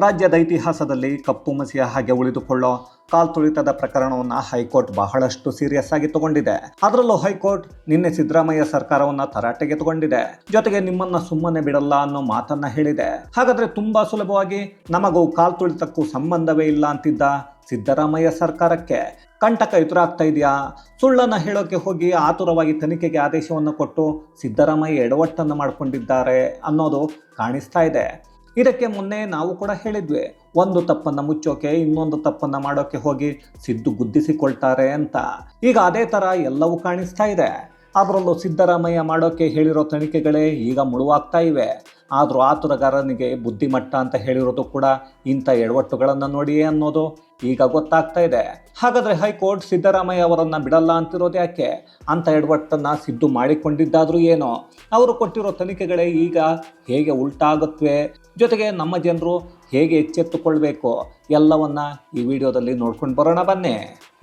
ರಾಜ್ಯದ ಇತಿಹಾಸದಲ್ಲಿ ಕಪ್ಪು ಮಸಿಯ ಹಾಗೆ ಉಳಿದುಕೊಳ್ಳೋ ಕಾಲ್ತುಳಿತದ ಪ್ರಕರಣವನ್ನು ಹೈಕೋರ್ಟ್ ಬಹಳಷ್ಟು ಸೀರಿಯಸ್ ಆಗಿ ತಗೊಂಡಿದೆ. ಅದರಲ್ಲೂ ಹೈಕೋರ್ಟ್ ನಿನ್ನೆ ಸಿದ್ದರಾಮಯ್ಯ ಸರ್ಕಾರವನ್ನ ತರಾಟೆಗೆ ತಗೊಂಡಿದೆ. ಜೊತೆಗೆ ನಿಮ್ಮನ್ನ ಸುಮ್ಮನೆ ಬಿಡಲ್ಲ ಅನ್ನೋ ಮಾತನ್ನ ಹೇಳಿದೆ. ಹಾಗಾದ್ರೆ ತುಂಬಾ ಸುಲಭವಾಗಿ ನಮಗೂ ಕಾಲ್ತುಳಿತಕ್ಕೂ ಸಂಬಂಧವೇ ಇಲ್ಲ ಅಂತಿದ್ದ ಸಿದ್ದರಾಮಯ್ಯ ಸರ್ಕಾರಕ್ಕೆ ಕಂಟಕ ಎದುರಾಗ್ತಾ ಇದೆಯಾ? ಸುಳ್ಳನ್ನು ಹೇಳೋಕೆ ಹೋಗಿ ಆತುರವಾಗಿ ತನಿಖೆಗೆ ಆದೇಶವನ್ನು ಕೊಟ್ಟು ಸಿದ್ದರಾಮಯ್ಯ ಎಡವಟ್ಟನ್ನು ಮಾಡಿಕೊಂಡಿದ್ದಾರೆ ಅನ್ನೋದು ಕಾಣಿಸ್ತಾ ಇದೆ. ಇದಕ್ಕೆ ಮುನ್ನೆ ನಾವು ಕೂಡ ಹೇಳಿದ್ವಿ, ಒಂದು ತಪ್ಪನ್ನು ಮುಚ್ಚೋಕೆ, ಇನ್ನೊಂದು ತಪ್ಪನ್ನು ಮಾಡೋಕೆ ಹೋಗಿ ಸಿದ್ದು ಗುದ್ದಿಸಿಕೊಳ್ತಾರೆ ಅಂತ. ಈಗ ಅದೇ ಥರ ಎಲ್ಲವೂ ಕಾಣಿಸ್ತಾ ಇದೆ. ಅದರಲ್ಲೂ ಸಿದ್ದರಾಮಯ್ಯ ಮಾಡೋಕೆ ಹೇಳಿರೋ ತನಿಖೆಗಳೇ ಈಗ ಮುಳುವಾಗ್ತಾ ಇವೆ. ಆದರೂ ಆತುರಗಾರನಿಗೆ ಬುದ್ಧಿಮಟ್ಟ ಅಂತ ಹೇಳಿರೋದು ಕೂಡ ಇಂಥ ಎಡವಟ್ಟುಗಳನ್ನು ನೋಡಿಯೇ ಅನ್ನೋದು ಈಗ ಗೊತ್ತಾಗ್ತಾ ಇದೆ. ಹಾಗಾದರೆ ಹೈಕೋರ್ಟ್ ಸಿದ್ದರಾಮಯ್ಯ ಅವರನ್ನು ಬಿಡಲ್ಲ ಅಂತಿರೋದು ಯಾಕೆ? ಅಂಥ ಎಡವಟ್ಟನ್ನು ಸಿದ್ದು ಮಾಡಿಕೊಂಡಿದ್ದಾದರೂ ಏನೋ. ಅವರು ಕೊಟ್ಟಿರೋ ತನಿಖೆಗಳೇ ಈಗ ಹೇಗೆ ಉಲ್ಟಾಗುತ್ತವೆ ಜೊತೆಗೆ ನಮ್ಮ ಜನರು ಹೇಗೆ ಎಚ್ಚೆತ್ತುಕೊಳ್ಬೇಕು ಎಲ್ಲವನ್ನ ಈ ವಿಡಿಯೋದಲ್ಲಿ ನೋಡ್ಕೊಂಡು ಬರೋಣ ಬನ್ನಿ.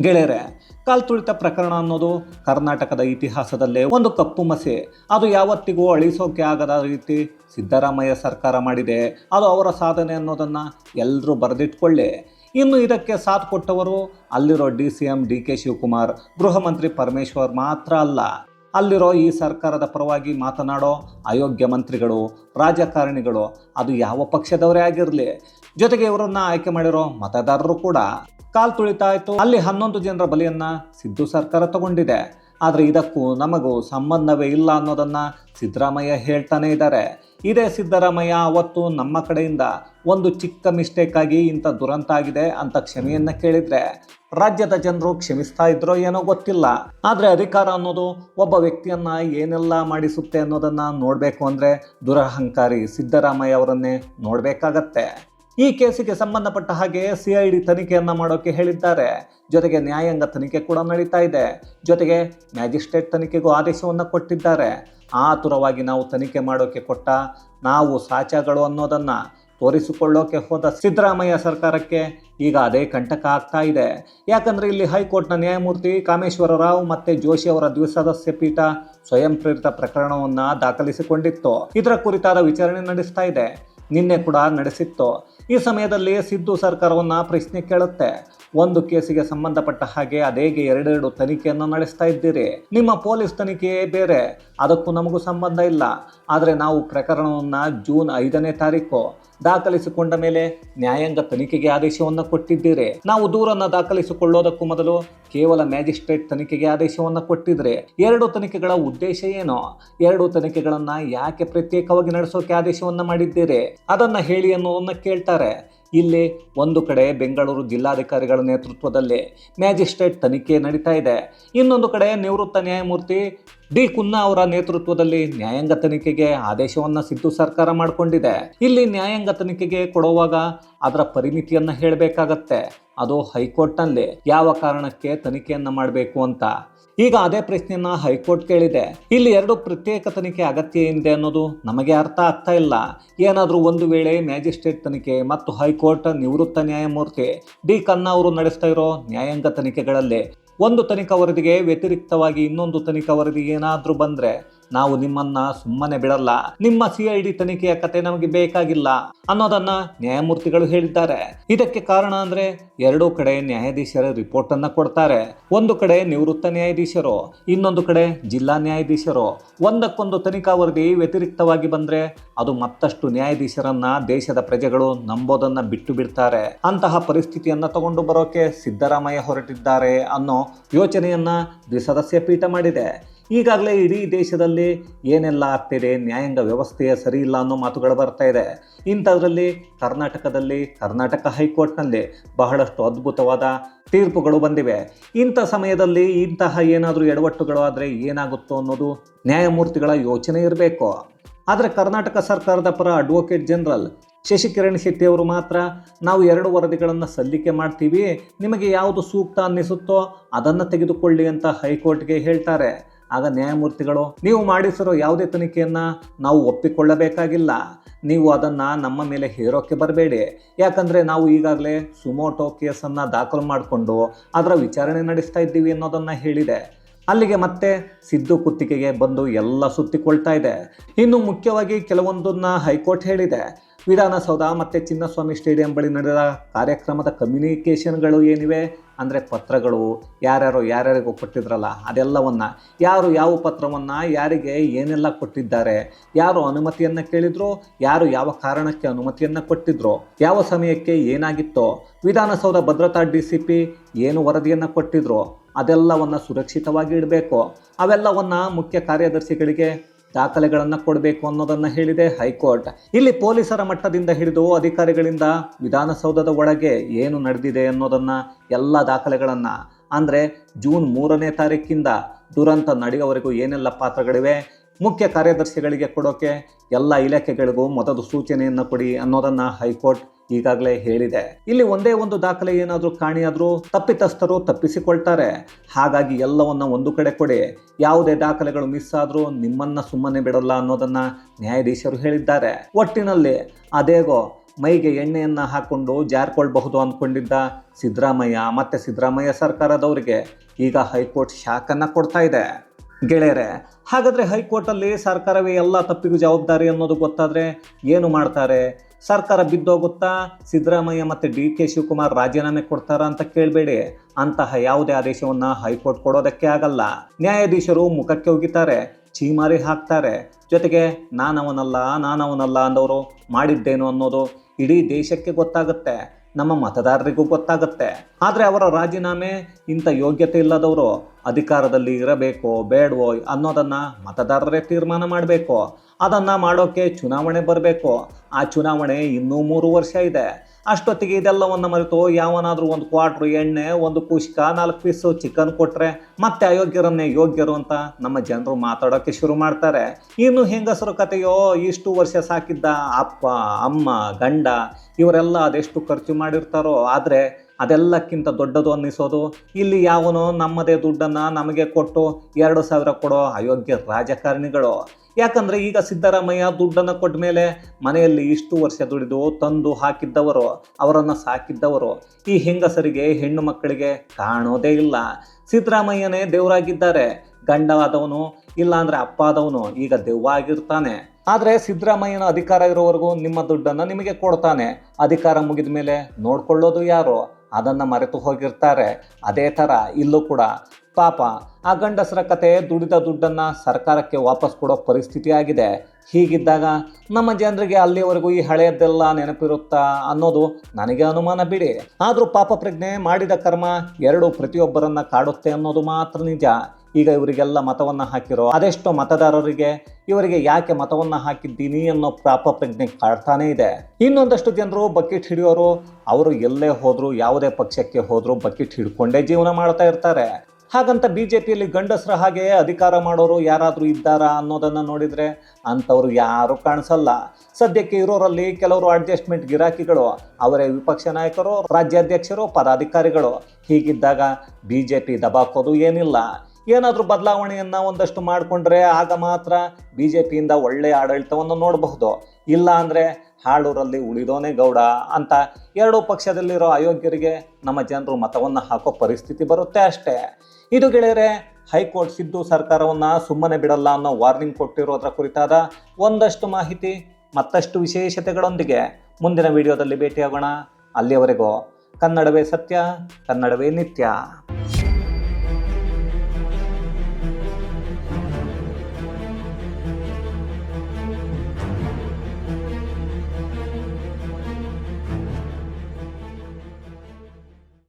ಗೆಳೆಯರೆ ಕಾಲ್ತುಳಿತ ಪ್ರಕರಣ ಅನ್ನೋದು ಕರ್ನಾಟಕದ ಇತಿಹಾಸದಲ್ಲೇ ಒಂದು ಕಪ್ಪು ಮಸಿ. ಅದು ಯಾವತ್ತಿಗೂ ಅಳಿಸೋಕೆ ಆಗದ ರೀತಿ ಸಿದ್ದರಾಮಯ್ಯ ಸರ್ಕಾರ ಮಾಡಿದೆ. ಅದು ಅವರ ಸಾಧನೆ ಅನ್ನೋದನ್ನು ಎಲ್ಲರೂ ಬರೆದಿಟ್ಕೊಳ್ಳಿ. ಇನ್ನು ಇದಕ್ಕೆ ಸಾಥ್ ಕೊಟ್ಟವರು ಅಲ್ಲಿರೋ D C M D K Shivakumar. ಗೃಹ ಮಂತ್ರಿ ಪರಮೇಶ್ವರ್ ಮಾತ್ರ ಅಲ್ಲ. ಅಲ್ಲಿರೋ ಈ ಸರ್ಕಾರದ ಪರವಾಗಿ ಮಾತನಾಡೋ ಅಯೋಗ್ಯ ಮಂತ್ರಿಗಳು, ರಾಜಕಾರಣಿಗಳು, ಅದು ಯಾವ ಪಕ್ಷದವರೇ ಆಗಿರಲಿ, ಜೊತೆಗೆ ಇವರನ್ನು ಆಯ್ಕೆ ಮಾಡಿರೋ ಮತದಾರರು ಕೂಡ ಕಾಲ್ ತುಳಿತಾಯಿತು. ಅಲ್ಲಿ ಹನ್ನೊಂದು ಜನರ ಬಲಿಯನ್ನ ಸಿದ್ದು ಸರ್ಕಾರ ತಗೊಂಡಿದೆ. ಆದರೆ ಇದಕ್ಕೂ ನಮಗೂ ಸಂಬಂಧವೇ ಇಲ್ಲ ಅನ್ನೋದನ್ನು ಸಿದ್ದರಾಮಯ್ಯ ಹೇಳ್ತಾನೆ ಇದ್ದಾರೆ. ಇದೇ ಸಿದ್ದರಾಮಯ್ಯ ಅವತ್ತು ನಮ್ಮ ಕಡೆಯಿಂದ ಒಂದು ಚಿಕ್ಕ ಮಿಸ್ಟೇಕ್ ಆಗಿ ಇಂಥ ದುರಂತ ಆಗಿದೆ ಅಂತ ಕ್ಷಮೆಯನ್ನ ಕೇಳಿದ್ರೆ ರಾಜ್ಯದ ಜನರು ಕ್ಷಮಿಸ್ತಾ ಇದ್ರೋ ಏನೋ ಗೊತ್ತಿಲ್ಲ. ಆದರೆ ಅಧಿಕಾರ ಅನ್ನೋದು ಒಬ್ಬ ವ್ಯಕ್ತಿಯನ್ನ ಏನೆಲ್ಲ ಮಾಡಿಸುತ್ತೆ ಅನ್ನೋದನ್ನ ನೋಡಬೇಕು ಅಂದ್ರೆ ದುರಹಂಕಾರಿ ಸಿದ್ದರಾಮಯ್ಯ ಅವರನ್ನೇ ನೋಡಬೇಕಾಗತ್ತೆ. ಈ ಕೇಸಿಗೆ ಸಂಬಂಧಪಟ್ಟ ಹಾಗೆ ಸಿಐಡಿ ತನಿಖೆಯನ್ನ ಮಾಡೋಕೆ ಹೇಳಿದ್ದಾರೆ. ಜೊತೆಗೆ ನ್ಯಾಯಾಂಗ ತನಿಖೆ ಕೂಡ ನಡೀತಾ ಇದೆ. ಜೊತೆಗೆ ಮ್ಯಾಜಿಸ್ಟ್ರೇಟ್ ತನಿಖೆಗೂ ಆದೇಶವನ್ನು ಕೊಟ್ಟಿದ್ದಾರೆ. ಆತುರವಾಗಿ ನಾವು ತನಿಖೆ ಮಾಡೋಕೆ ಕೊಟ್ಟ ನಾವು ಸಾಚಾಗಳು ಅನ್ನೋದನ್ನ ತೋರಿಸಿಕೊಳ್ಳೋಕೆ ಹೋದ ಸಿದ್ದರಾಮಯ್ಯ ಸರ್ಕಾರಕ್ಕೆ ಈಗ ಅದೇ ಕಂಟಕ ಆಗ್ತಾ ಇದೆ. ಯಾಕಂದ್ರೆ ಇಲ್ಲಿ ಹೈಕೋರ್ಟ್ನ ನ್ಯಾಯಮೂರ್ತಿ ಕಾಮೇಶ್ವರ ರಾವ್ ಮತ್ತೆ ಜೋಶಿ ಅವರ ದ್ವಿಸದಸ್ಯ ಪೀಠ ಸ್ವಯಂ ಪ್ರೇರಿತ ಪ್ರಕರಣವನ್ನ ದಾಖಲಿಸಿಕೊಂಡಿತ್ತು. ಇದರ ಕುರಿತಾದ ವಿಚಾರಣೆ ನಡೆಸ್ತಾ ಇದೆ. ನಿನ್ನೆ ಕೂಡ ನಡೆಸಿತ್ತು. ಈ ಸಮಯದಲ್ಲಿ ಸಿದ್ದು ಸರ್ಕಾರವನ್ನು ಪ್ರಶ್ನೆ ಕೇಳುತ್ತೆ. ಒಂದು ಕೇಸಿಗೆ ಸಂಬಂಧಪಟ್ಟ ಹಾಗೆ ಅದೇಗೆ ಎರಡೆರಡು ತನಿಖೆಯನ್ನು ನಡೆಸ್ತಾ ಇದ್ದೀರಿ. ನಿಮ್ಮ ಪೊಲೀಸ್ ತನಿಖೆಯೇ ಬೇರೆ. ಅದಕ್ಕೂ ನಮಗೂ ಸಂಬಂಧ ಇಲ್ಲ. ಆದರೆ ನಾವು ಪ್ರಕರಣವನ್ನು ಜೂನ್ ಐದನೇ ತಾರೀಕು. ದಾಖಲಿಸಿಕೊಂಡ ಮೇಲೆ ನ್ಯಾಯಾಂಗ ತನಿಖೆಗೆ ಆದೇಶವನ್ನು ಕೊಟ್ಟಿದ್ದೀರಿ. ನಾವು ದೂರನ್ನು ದಾಖಲಿಸಿಕೊಳ್ಳೋದಕ್ಕೂ ಮೊದಲು ಕೇವಲ ಮ್ಯಾಜಿಸ್ಟ್ರೇಟ್ ತನಿಖೆಗೆ ಆದೇಶವನ್ನು ಕೊಟ್ಟಿದ್ರೆ ಎರಡು ತನಿಖೆಗಳ ಉದ್ದೇಶ ಏನು? ಎರಡು ತನಿಖೆಗಳನ್ನ ಯಾಕೆ ಪ್ರತ್ಯೇಕವಾಗಿ ನಡೆಸೋಕೆ ಆದೇಶವನ್ನು ಮಾಡಿದ್ದೀರಿ? ಅದನ್ನ ಹೇಳಿ ಅನ್ನೋದನ್ನ ಕೇಳ್ತಾರೆ. ಇಲ್ಲಿ ಒಂದು ಕಡೆ ಬೆಂಗಳೂರು ಜಿಲ್ಲಾಧಿಕಾರಿಗಳ ನೇತೃತ್ವದಲ್ಲಿ ಮ್ಯಾಜಿಸ್ಟ್ರೇಟ್ ತನಿಖೆ ನಡೀತಾ ಇದೆ. ಇನ್ನೊಂದು ಕಡೆ ನಿವೃತ್ತ ನ್ಯಾಯಮೂರ್ತಿ ಡಿ ಕುನ್ನಾ ಅವರ ನೇತೃತ್ವದಲ್ಲಿ ನ್ಯಾಯಾಂಗ ತನಿಖೆಗೆ ಆದೇಶವನ್ನು ಸಿದ್ದು ಸರ್ಕಾರ ಮಾಡಿಕೊಂಡಿದೆ. ಇಲ್ಲಿ ನ್ಯಾಯಾಂಗ ತನಿಖೆಗೆ ಕೊಡುವಾಗ ಅದರ ಪರಿಮಿತಿಯನ್ನು ಹೇಳಬೇಕಾಗತ್ತೆ. ಅದು ಹೈಕೋರ್ಟ್ನಲ್ಲಿ ಯಾವ ಕಾರಣಕ್ಕೆ ತನಿಖೆಯನ್ನು ಮಾಡಬೇಕು ಅಂತ. ಈಗ ಅದೇ ಪ್ರಶ್ನೆಯನ್ನ ಹೈಕೋರ್ಟ್ ಕೇಳಿದೆ. ಇಲ್ಲಿ ಎರಡು ಪ್ರತ್ಯೇಕ ತನಿಖೆ ಅಗತ್ಯ ಏನಿದೆ ಅನ್ನೋದು ನಮಗೆ ಅರ್ಥ ಆಗ್ತಾ ಇಲ್ಲ. ಏನಾದರೂ ಒಂದು ವೇಳೆ ಮ್ಯಾಜಿಸ್ಟ್ರೇಟ್ ತನಿಖೆ ಮತ್ತು ಹೈಕೋರ್ಟ್ ನಿವೃತ್ತ ನ್ಯಾಯಮೂರ್ತಿ ಡಿ ಖನ್ನಾ ಅವರು ನಡೆಸ್ತಾ ಇರೋ ನ್ಯಾಯಾಂಗ ತನಿಖೆಗಳಲ್ಲಿ ಒಂದು ತನಿಖಾ ವರದಿಗೆ ವ್ಯತಿರಿಕ್ತವಾಗಿ ಇನ್ನೊಂದು ತನಿಖಾ ವರದಿ ಏನಾದರೂ ಬಂದ್ರೆ ನಾವು ನಿಮ್ಮನ್ನ ಸುಮ್ಮನೆ ಬಿಡಲ್ಲ, ನಿಮ್ಮ ಸಿಐಡಿ ತನಿಖೆಯ ಕತೆ ನಮಗೆ ಬೇಕಾಗಿಲ್ಲ ಅನ್ನೋದನ್ನ ನ್ಯಾಯಮೂರ್ತಿಗಳು ಹೇಳಿದ್ದಾರೆ. ಇದಕ್ಕೆ ಕಾರಣ ಅಂದ್ರೆ ಎರಡೂ ಕಡೆ ನ್ಯಾಯಾಧೀಶರ ರಿಪೋರ್ಟ್ ಅನ್ನ ಕೊಡ್ತಾರೆ. ಒಂದು ಕಡೆ ನಿವೃತ್ತ ನ್ಯಾಯಾಧೀಶರು, ಇನ್ನೊಂದು ಕಡೆ ಜಿಲ್ಲಾ ನ್ಯಾಯಾಧೀಶರು. ಒಂದಕ್ಕೊಂದು ತನಿಖಾ ವರದಿ ವ್ಯತಿರಿಕ್ತವಾಗಿ ಬಂದ್ರೆ ಅದು ಮತ್ತಷ್ಟು ನ್ಯಾಯಾಧೀಶರನ್ನ ದೇಶದ ಪ್ರಜೆಗಳು ನಂಬೋದನ್ನ ಬಿಟ್ಟು ಬಿಡ್ತಾರೆ. ಅಂತಹ ಪರಿಸ್ಥಿತಿಯನ್ನ ತಗೊಂಡು ಬರೋಕೆ ಸಿದ್ದರಾಮಯ್ಯ ಹೊರಟಿದ್ದಾರೆ ಅನ್ನೋ ಯೋಚನೆಯನ್ನ ದ್ವಿಸದಸ್ಯ ಪೀಠ ಮಾಡಿದೆ. ಈಗಾಗಲೇ ಇಡೀ ದೇಶದಲ್ಲಿ ಏನೆಲ್ಲ ಆಗ್ತಿದೆ, ನ್ಯಾಯಾಂಗ ವ್ಯವಸ್ಥೆಯ ಸರಿ ಇಲ್ಲ ಅನ್ನೋ ಮಾತುಗಳು ಬರ್ತಾ ಇದೆ. ಇಂಥದ್ರಲ್ಲಿ ಕರ್ನಾಟಕದಲ್ಲಿ, ಕರ್ನಾಟಕ ಹೈಕೋರ್ಟ್ನಲ್ಲಿ ಬಹಳಷ್ಟು ಅದ್ಭುತವಾದ ತೀರ್ಪುಗಳು ಬಂದಿವೆ. ಇಂಥ ಸಮಯದಲ್ಲಿ ಇಂತಹ ಏನಾದರೂ ಎಡವಟ್ಟುಗಳು ಆದರೆ ಏನಾಗುತ್ತೋ ಅನ್ನೋದು ನ್ಯಾಯಮೂರ್ತಿಗಳ ಯೋಚನೆ ಇರಬೇಕು. ಆದರೆ ಕರ್ನಾಟಕ ಸರ್ಕಾರದ ಪರ ಅಡ್ವೊಕೇಟ್ ಜನರಲ್ ಶಶಿಕಿರಣ್ ಶೆಟ್ಟಿ ಅವರು ಮಾತ್ರ ನಾವು ಎರಡು ವರದಿಗಳನ್ನು ಸಲ್ಲಿಕೆ ಮಾಡ್ತೀವಿ, ನಿಮಗೆ ಯಾವುದು ಸೂಕ್ತ ಅನ್ನಿಸುತ್ತೋ ಅದನ್ನು ತೆಗೆದುಕೊಳ್ಳಿ ಅಂತ ಹೈಕೋರ್ಟ್ಗೆ ಹೇಳ್ತಾರೆ. ಆಗ ನ್ಯಾಯಮೂರ್ತಿಗಳು, ನೀವು ಮಾಡಿಸಿರೋ ಯಾವುದೇ ತನಿಖೆಯನ್ನು ನಾವು ಒಪ್ಪಿಕೊಳ್ಳಬೇಕಾಗಿಲ್ಲ. ನೀವು ಅದನ್ನು ನಮ್ಮ ಮೇಲೆ ಹೇರೋಕ್ಕೆ ಬರಬೇಡಿ. ಯಾಕಂದರೆ ನಾವು ಈಗಾಗಲೇ ಸುಮೋಟೋ ಕೇಸನ್ನು ದಾಖಲು ಮಾಡಿಕೊಂಡು ಅದರ ವಿಚಾರಣೆ ನಡೆಸ್ತಾ ಇದ್ದೀವಿ ಅನ್ನೋದನ್ನು ಹೇಳಿದೆ. ಅಲ್ಲಿಗೆ ಮತ್ತೆ ಸಿದ್ದು ಕುತ್ತಿಗೆಗೆ ಬಂದು ಎಲ್ಲ ಸುತ್ತಿಕೊಳ್ತಾ ಇದೆ. ಇನ್ನು ಮುಖ್ಯವಾಗಿ ಕೆಲವೊಂದನ್ನು ಹೈಕೋರ್ಟ್ ಹೇಳಿದೆ. ವಿಧಾನಸೌಧ ಮತ್ತು ಚಿನ್ನಸ್ವಾಮಿ ಸ್ಟೇಡಿಯಂ ಬಳಿ ನಡೆದ ಕಾರ್ಯಕ್ರಮದ ಕಮ್ಯುನಿಕೇಷನ್ಗಳು ಏನಿವೆ? ಅಂದರೆ ಪತ್ರಗಳು. ಯಾರ್ಯಾರು ಯಾರ್ಯಾರಿಗೂ ಕೊಟ್ಟಿದ್ರಲ್ಲ, ಅದೆಲ್ಲವನ್ನು ಯಾರು ಯಾವ ಪತ್ರವನ್ನು, ಯಾರಿಗೆ ಏನೆಲ್ಲ ಕೊಟ್ಟಿದ್ದಾರೆ, ಯಾರು ಅನುಮತಿಯನ್ನು ಕೇಳಿದ್ರು, ಯಾರು ಯಾವ ಕಾರಣಕ್ಕೆ ಅನುಮತಿಯನ್ನು ಕೊಟ್ಟಿದ್ರು, ಯಾವ ಸಮಯಕ್ಕೆ ಏನಾಗಿತ್ತೋ, ವಿಧಾನಸೌಧ ಭದ್ರತಾ ಡಿ ಸಿ ಪಿ ಏನು ವರದಿಯನ್ನು ಕೊಟ್ಟಿದ್ರು, ಅದೆಲ್ಲವನ್ನು ಸುರಕ್ಷಿತವಾಗಿ ಇಡಬೇಕು. ಅವೆಲ್ಲವನ್ನು ಮುಖ್ಯ ಕಾರ್ಯದರ್ಶಿಗಳಿಗೆ ದಾಖಲೆಗಳನ್ನು ಕೊಡಬೇಕು ಅನ್ನೋದನ್ನು ಹೇಳಿದೆ ಹೈಕೋರ್ಟ್. ಇಲ್ಲಿ ಪೊಲೀಸರ ಮಟ್ಟದಿಂದ ಹಿಡಿದು ಅಧಿಕಾರಿಗಳಿಂದ ವಿಧಾನಸೌಧದ ಒಳಗೆ ಏನು ನಡೆದಿದೆ ಅನ್ನೋದನ್ನು ಎಲ್ಲ ದಾಖಲೆಗಳನ್ನು. ಅಂದರೆ ಜೂನ್ ಮೂರನೇ ತಾರೀಕಿಂದ ದುರಂತ ನಡೆಯುವವರೆಗೂ ಏನೆಲ್ಲ ಪಾತ್ರಗಳಿವೆ? ಮುಖ್ಯ ಕಾರ್ಯದರ್ಶಿಗಳಿಗೆ ಕೊಡೋಕೆ ಎಲ್ಲ ಇಲಾಖೆಗಳಿಗೂ ಮೊದಲು ಸೂಚನೆಯನ್ನು ಕೊಡಿ ಅನ್ನೋದನ್ನು ಹೈಕೋರ್ಟ್ ಈಗಾಗಲೇ ಹೇಳಿದೆ. ಇಲ್ಲಿ ಒಂದೇ ಒಂದು ದಾಖಲೆ ಏನಾದರೂ ಕಾಣಿಯಾದರೂ ತಪ್ಪಿತಸ್ಥರು ತಪ್ಪಿಸಿಕೊಳ್ತಾರೆ. ಹಾಗಾಗಿ ಎಲ್ಲವನ್ನ ಒಂದು ಕಡೆ ಕೊಡಿ. ಯಾವುದೇ ದಾಖಲೆಗಳು ಮಿಸ್ ಆದರೂ ನಿಮ್ಮನ್ನ ಸುಮ್ಮನೆ ಬಿಡಲ್ಲ ಅನ್ನೋದನ್ನ ನ್ಯಾಯಾಧೀಶರು ಹೇಳಿದ್ದಾರೆ. ಒಟ್ಟಿನಲ್ಲಿ ಅದೇಗೋ ಮೈಗೆ ಎಣ್ಣೆಯನ್ನು ಹಾಕ್ಕೊಂಡು ಜಾರ್ಕೊಳ್ಬಹುದು ಅಂದ್ಕೊಂಡಿದ್ದ ಸಿದ್ದರಾಮಯ್ಯ ಮತ್ತು ಸಿದ್ದರಾಮಯ್ಯ ಸರ್ಕಾರದವರಿಗೆ ಈಗ ಹೈಕೋರ್ಟ್ ಶಾಕನ್ನು ಕೊಡ್ತಾ ಇದೆ. ಗೆಳೆಯರೆ, ಹಾಗಾದರೆ ಹೈಕೋರ್ಟಲ್ಲಿ ಸರ್ಕಾರವೇ ಎಲ್ಲ ತಪ್ಪಿಗೂ ಜವಾಬ್ದಾರಿ ಅನ್ನೋದು ಗೊತ್ತಾದರೆ ಏನು ಮಾಡ್ತಾರೆ? ಸರ್ಕಾರ ಬಿದ್ದೋಗುತ್ತಾ ಸಿದ್ದರಾಮಯ್ಯ ಮತ್ತು ಡಿ ಕೆ ಶಿವಕುಮಾರ್ ರಾಜೀನಾಮೆ ಕೊಡ್ತಾರಾ ಅಂತ ಕೇಳಬೇಡಿ. ಅಂತಹ ಯಾವುದೇ ಆದೇಶವನ್ನು ಹೈಕೋರ್ಟ್ ಕೊಡೋದಕ್ಕೆ ಆಗಲ್ಲ. ನ್ಯಾಯಾಧೀಶರು ಮುಖಕ್ಕೆ ಹೋಗಿದ್ದಾರೆ ಚೀಮಾರಿ ಹಾಕ್ತಾರೆ. ಜೊತೆಗೆ ನಾನವನಲ್ಲ ನಾನವನಲ್ಲ ಅಂದವರು ಮಾಡಿದ್ದೇನು ಅನ್ನೋದು ಇಡೀ ದೇಶಕ್ಕೆ ಗೊತ್ತಾಗುತ್ತೆ, ನಮ್ಮ ಮತದಾರರಿಗೂ ಗೊತ್ತಾಗುತ್ತೆ. ಆದರೆ ಅವರ ರಾಜೀನಾಮೆ ಇಂಥ ಯೋಗ್ಯತೆ ಇಲ್ಲದವರು ಅಧಿಕಾರದಲ್ಲಿ ಇರಬೇಕೋ ಬೇಡವೋ ಅನ್ನೋದನ್ನು ಮತದಾರರೇ ತೀರ್ಮಾನ ಮಾಡಬೇಕು? ಅದನ್ನು ಮಾಡೋಕ್ಕೆ ಚುನಾವಣೆ ಬರಬೇಕು? ಆ ಚುನಾವಣೆ ಇನ್ನೂ ಮೂರು ವರ್ಷ ಇದೆ. ಅಷ್ಟೊತ್ತಿಗೆ ಇದೆಲ್ಲವನ್ನು ಮರೆತು ಯಾವನಾದರೂ ಒಂದು ಕ್ವಾಟ್ರು ಎಣ್ಣೆ, ಒಂದು ಕುಷ್ಕ ನಾಲ್ಕು ಪೀಸು ಚಿಕನ್ ಕೊಟ್ಟರೆ ಮತ್ತೆ ಅಯೋಗ್ಯರನ್ನೇ ಯೋಗ್ಯರು ಅಂತ ನಮ್ಮ ಜನರು ಮಾತಾಡೋಕ್ಕೆ ಶುರು ಮಾಡ್ತಾರೆ. ಇನ್ನು ಹೆಂಗಸರು ಕಥೆಯೋ ಇಷ್ಟು ವರ್ಷ ಸಾಕಿದ್ದ ಅಪ್ಪ, ಅಮ್ಮ, ಗಂಡ, ಇವರೆಲ್ಲ ಅದೆಷ್ಟು ಖರ್ಚು ಮಾಡಿರ್ತಾರೋ, ಆದರೆ ಅದೆಲ್ಲಕ್ಕಿಂತ ದೊಡ್ಡದು ಅನ್ನಿಸೋದು. ಇಲ್ಲಿ ಯಾವನು ನಮ್ಮದೇ ದುಡ್ಡನ್ನು ನಮಗೆ ಕೊಟ್ಟು ಎರಡು ಸಾವಿರ ಕೊಡೋ ಅಯೋಗ್ಯ ರಾಜಕಾರಣಿಗಳು. ಯಾಕಂದರೆ ಈಗ ಸಿದ್ದರಾಮಯ್ಯ ದುಡ್ಡನ್ನು ಕೊಟ್ಟ ಮೇಲೆ ಮನೆಯಲ್ಲಿ ಇಷ್ಟು ವರ್ಷ ದುಡಿದು ತಂದು ಹಾಕಿದ್ದವರು, ಅವರನ್ನು ಸಾಕಿದ್ದವರು, ಈ ಹೆಂಗಸರಿಗೆ, ಹೆಣ್ಣು ಮಕ್ಕಳಿಗೆ ಕಾಣೋದೇ ಇಲ್ಲ. ಸಿದ್ದರಾಮಯ್ಯನೇ ದೇವರಾಗಿದ್ದಾರೆ. ಗಂಡ ಅಪ್ಪಾದವನು ಅಪ್ಪ ಆದವನು ಈಗ ದೆವ್ವ ಆಗಿರ್ತಾನೆ ಆದರೆ ಸಿದ್ದರಾಮಯ್ಯನ ಅಧಿಕಾರ ಇರೋವರೆಗೂ ನಿಮ್ಮ ದುಡ್ಡನ್ನು ನಿಮಗೆ ಕೊಡ್ತಾನೆ. ಅಧಿಕಾರ ಮುಗಿದ ಮೇಲೆ ನೋಡ್ಕೊಳ್ಳೋದು ಯಾರು? ಅದನ್ನು ಮರೆತು ಹೋಗಿರ್ತಾರೆ. ಅದೇ ಥರ ಇಲ್ಲೂ ಕೂಡ ಪಾಪ ಆ ಗಂಡಸರ ಕತೆ ದುಡಿದ ದುಡ್ಡನ್ನು ಸರ್ಕಾರಕ್ಕೆ ವಾಪಸ್ ಕೊಡೋ ಪರಿಸ್ಥಿತಿ ಆಗಿದೆ. ಹೀಗಿದ್ದಾಗ ನಮ್ಮ ಜನರಿಗೆ ಅಲ್ಲಿವರೆಗೂ ಈ ಹಳೆಯದ್ದೆಲ್ಲ ನೆನಪಿರುತ್ತಾ ಅನ್ನೋದು ನನಗೆ ಅನುಮಾನ ಬಿಡಿ. ಆದರೂ ಪಾಪ ಪ್ರಜ್ಞೆ ಮಾಡಿದ ಕರ್ಮ ಎರಡು ಪ್ರತಿಯೊಬ್ಬರನ್ನ ಕಾಡುತ್ತೆ ಅನ್ನೋದು ಮಾತ್ರ ನಿಜ. ಈಗ ಇವರಿಗೆಲ್ಲ ಮತವನ್ನು ಹಾಕಿರೋ, ಅದೆಷ್ಟೋ ಮತದಾರರಿಗೆ ಇವರಿಗೆ ಯಾಕೆ ಮತವನ್ನು ಹಾಕಿದ್ದೀನಿ ಅನ್ನೋ ಪ್ರಾಪ ಪ್ರಜ್ಞೆ ಕಾಡ್ತಾನೇ ಇದೆ. ಇನ್ನೊಂದಷ್ಟು ಜನರು ಬಕೆಟ್ ಹಿಡಿಯೋರು, ಅವರು ಎಲ್ಲೇ ಹೋದ್ರು, ಯಾವುದೇ ಪಕ್ಷಕ್ಕೆ ಹೋದ್ರು ಬಕೆಟ್ ಹಿಡ್ಕೊಂಡೇ ಜೀವನ ಮಾಡ್ತಾ ಇರ್ತಾರೆ. ಹಾಗಂತ ಬಿ ಜೆ ಪಿಯಲ್ಲಿ ಗಂಡಸರ ಹಾಗೆ ಅಧಿಕಾರ ಮಾಡೋರು ಯಾರಾದರೂ ಇದ್ದಾರಾ ಅನ್ನೋದನ್ನು ನೋಡಿದರೆ ಅಂಥವ್ರು ಯಾರೂ ಕಾಣಿಸಲ್ಲ. ಸದ್ಯಕ್ಕೆ ಇರೋರಲ್ಲಿ ಕೆಲವರು ಅಡ್ಜಸ್ಟ್ಮೆಂಟ್ ಗಿರಾಕಿಗಳು, ಅವರೇ ವಿಪಕ್ಷ ನಾಯಕರು, ರಾಜ್ಯಾಧ್ಯಕ್ಷರು, ಪದಾಧಿಕಾರಿಗಳು. ಹೀಗಿದ್ದಾಗ ಬಿ ಜೆ ಪಿ ದಬಾಕೋದು ಏನಿಲ್ಲ. ಏನಾದರೂ ಬದಲಾವಣೆಯನ್ನು ಒಂದಷ್ಟು ಮಾಡಿಕೊಂಡ್ರೆ ಆಗ ಮಾತ್ರ ಬಿ ಜೆ ಪಿಯಿಂದ ಒಳ್ಳೆಯ ಆಡಳಿತವನ್ನು ನೋಡಬಹುದು. ಇಲ್ಲ ಅಂದರೆ ಹಾಳೂರಲ್ಲಿ ಉಳಿದೋನೇ ಗೌಡ ಅಂತ ಎರಡೂ ಪಕ್ಷದಲ್ಲಿರೋ ಅಯೋಗ್ಯರಿಗೆ ನಮ್ಮ ಜನರು ಮತವನ್ನು ಹಾಕೋ ಪರಿಸ್ಥಿತಿ ಬರುತ್ತೆ ಅಷ್ಟೇ. ಇದು ಗೆಳೆಯರೆ, ಹೈಕೋರ್ಟ್ ಸಿದ್ದು ಸರ್ಕಾರವನ್ನು ಸುಮ್ಮನೆ ಬಿಡಲ್ಲ ಅನ್ನೋ ವಾರ್ನಿಂಗ್ ಕೊಟ್ಟಿರೋದ್ರ ಕುರಿತಾದ ಒಂದಷ್ಟು ಮಾಹಿತಿ, ಮತ್ತಷ್ಟು ವಿಶೇಷತೆಗಳೊಂದಿಗೆ ಮುಂದಿನ ವಿಡಿಯೋದಲ್ಲಿ ಭೇಟಿಯಾಗೋಣ. ಅಲ್ಲಿಯವರೆಗೂ ಕನ್ನಡವೇ ಸತ್ಯ, ಕನ್ನಡವೇ ನಿತ್ಯ.